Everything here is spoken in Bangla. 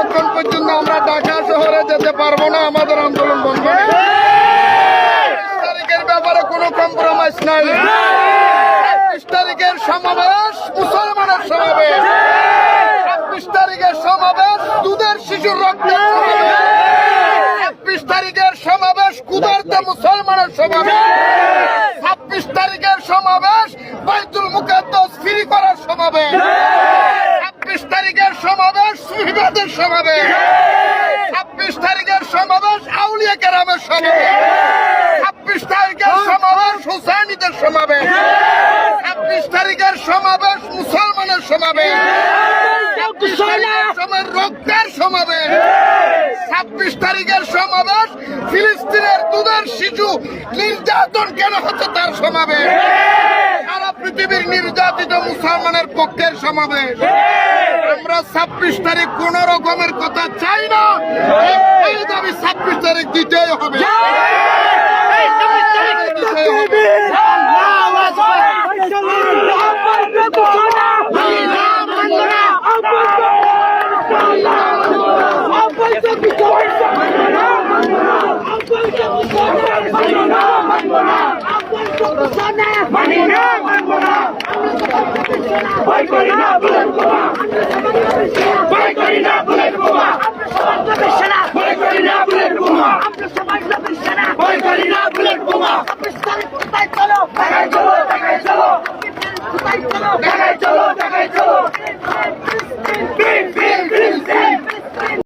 যতক্ষণ পর্যন্ত আমরা ঢাকা শহরে যেতে পারব না আমাদের আন্দোলন বন্ধ তারিখের ব্যাপারে কোনো কম্প্রোমাইজ নাই। তারিখের সমাবেশ মুসলমানের সমাবেশ। ছাব্বিশ তারিখের সমাবেশ দুধের শিশুর রক্তের ছাব্বিশ তারিখের সমাবেশ কুদার্তে মুসলমানের সমাবেশ। ছাব্বিশ তারিখের সমাবেশ বাইতুল মুকাদ্দাস ফ্রি করার সমাবেশ ছাব্বিশ তারিখের সমাবেশ সুহিবাদের সমাবেশ। ছাব্বিশ তারিখের সমাবেশ আউলিয়া কেরামের সমাবেশ। ছাব্বিশ তারিখের সমাবেশ হুসাইনিদের সমাবেশ। ছাব্বিশ তারিখের সমাবেশ মুসলমানের সমাবেশ। সময় রক্তের সমাবেশ। ছাব্বিশ তারিখের সমাবেশ ফিলিস্তিনের দুধের শিশু নির্যাতন কেন হচ্ছে তার সমাবেশ? সারা পৃথিবীর নির্যাতিত মুসলমানের পক্ষের সমাবেশ। আমরা ছাব্বিশ তারিখ কোন রকমের কথা চাই না। এই- দাবি ছাব্বিশ তারিখ দিতেই হবে। দিতেই হবে। মানি না ভয় করি না বুলেট বোমা। ভয় করি না বুলেট বোমা।